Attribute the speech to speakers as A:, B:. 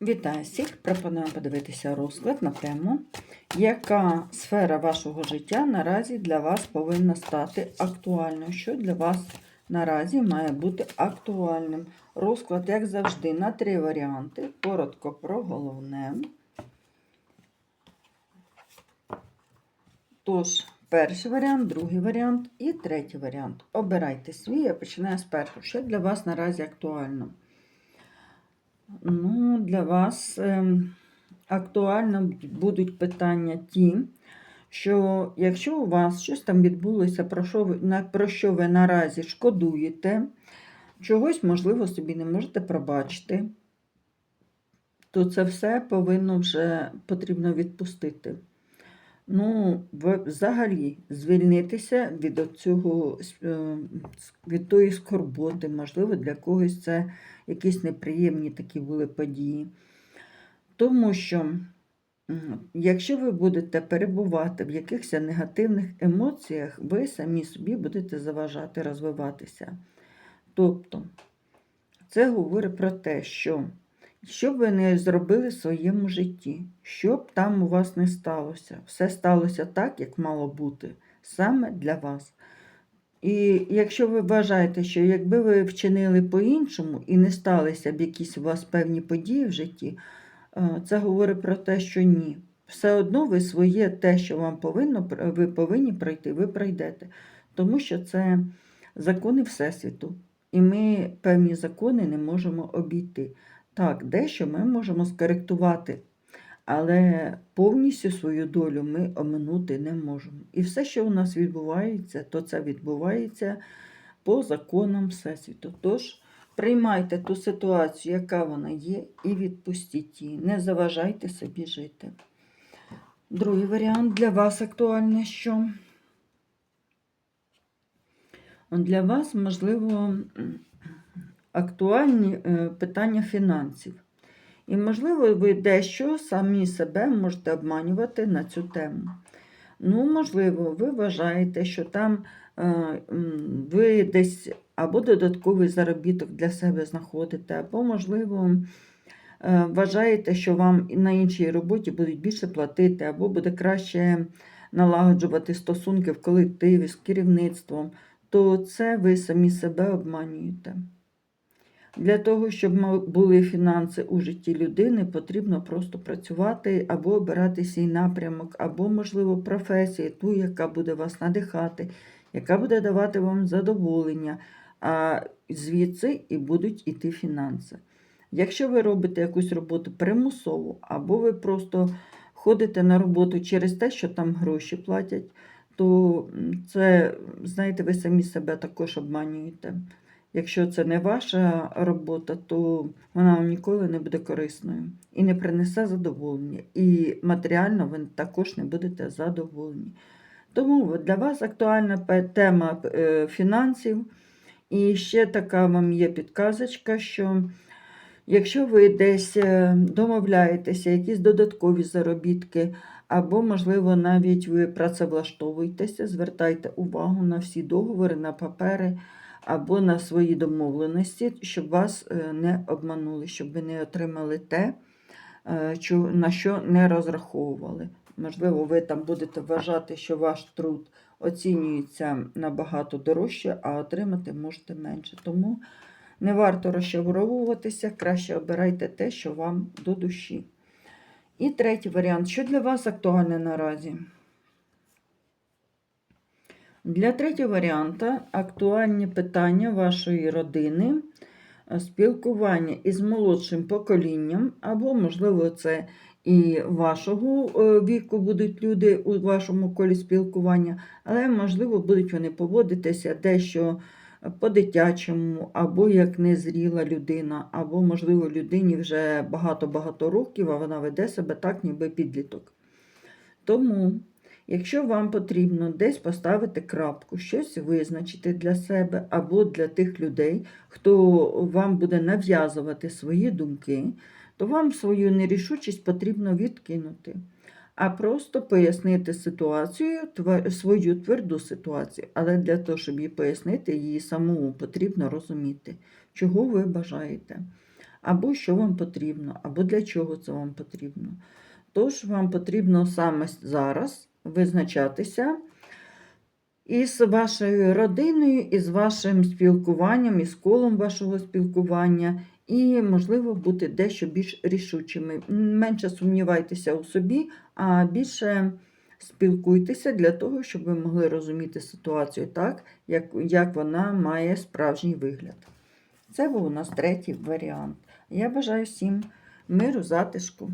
A: Вітаю всіх! Пропоную подивитися розклад на тему, яка сфера вашого життя наразі для вас повинна стати актуальною. Що для вас наразі має бути актуальним? Розклад, як завжди, на три варіанти. Коротко про головне. Тож, перший варіант, другий варіант і третій варіант. Обирайте свій, я починаю з першого. Що для вас наразі актуально? Ну, для вас ем, актуально будуть питання ті, що якщо у вас щось там відбулося, про що ви, про що ви наразі шкодуєте, чогось, можливо, собі не можете пробачити, то це все повинно вже потрібно відпустити. Ну, взагалі, звільнитися від цього, від тої скорботи, можливо, для когось це якісь неприємні такі були події. Тому що, якщо ви будете перебувати в якихось негативних емоціях, ви самі собі будете заважати розвиватися. Тобто, це говорить про те, що що б ви не зробили в своєму житті, що б там у вас не сталося, все сталося так, як мало бути, саме для вас. І якщо ви вважаєте, що якби ви вчинили по-іншому і не сталися б якісь у вас певні події в житті, е, це говорить про те, що ні. Все одно ви своє те, що вам повинно, ви повинні пройти, ви пройдете. Тому що це закони Всесвіту. І ми певні закони не можемо обійти. Так, дещо ми можемо скоректувати, але повністю свою долю ми оминути не можемо. І все, що у нас відбувається, то це відбувається по законам Всесвіту. Тож приймайте ту ситуацію, яка вона є, і відпустіть її. Не заважайте собі жити. Другий варіант для вас актуальний що? Для вас, можливо, актуальні е, питання фінансів. І, можливо, ви дещо самі себе можете обманювати на цю тему. Ну, можливо, ви вважаєте, що там е, ви десь або додатковий заробіток для себе знаходите, або, можливо, е, вважаєте, що вам на іншій роботі будуть більше платити, або буде краще налагоджувати стосунки в колективі з керівництвом, то це ви самі себе обманюєте. Для того, щоб були фінанси у житті людини, потрібно просто працювати або обирати свій напрямок, або, можливо, професію, ту, яка буде вас надихати, яка буде давати вам задоволення, а звідси і будуть іти фінанси. Якщо ви робите якусь роботу примусово, або ви просто ходите на роботу через те, що там гроші платять, то це, знаєте, ви самі себе також обманюєте. Якщо це не ваша робота, то вона вам ніколи не буде корисною і не принесе задоволення. І матеріально ви також не будете задоволені. Тому для вас актуальна тема е, фінансів. І ще така вам є підказочка, що якщо ви десь е, домовляєтеся, якісь додаткові заробітки, або, можливо, навіть ви працевлаштовуєтеся, звертайте увагу на всі договори, на папери або на свої домовленості, щоб вас е, не обманули, щоб ви не отримали те, е, на що не розраховували. Можливо, ви там будете вважати, що ваш труд оцінюється набагато дорожче, а отримати можете менше. Тому не варто розчаровуватися, краще обирайте те, що вам до душі. І третій варіант. Що для вас актуальне наразі? Для третього варіанта актуальні питання вашої родини, е, спілкування із молодшим поколінням, або, можливо, це і вашого е, віку будуть люди у вашому колі спілкування, але, можливо, будуть вони поводитися дещо по-дитячому, або як незріла людина, або, можливо, людині вже багато-багато років, а вона веде себе так, ніби підліток. Тому Якщо вам потрібно десь поставити крапку, щось визначити для себе або для тих людей, хто вам буде нав'язувати свої думки, то вам свою нерішучість потрібно відкинути, а просто пояснити ситуацію, свою тверду ситуацію. Але для того, щоб її пояснити, її самому потрібно розуміти, чого ви бажаєте. або що вам потрібно, або для чого це вам потрібно. Тож вам потрібно саме зараз визначатися із вашою родиною, із вашим спілкуванням, із колом вашого спілкування, і, можливо, бути дещо більш рішучими. Менше сумнівайтеся у собі, а більше спілкуйтеся для того, щоб ви могли розуміти ситуацію так, як, як вона має справжній вигляд. Це був у нас третій варіант. Я бажаю всім миру, затишку.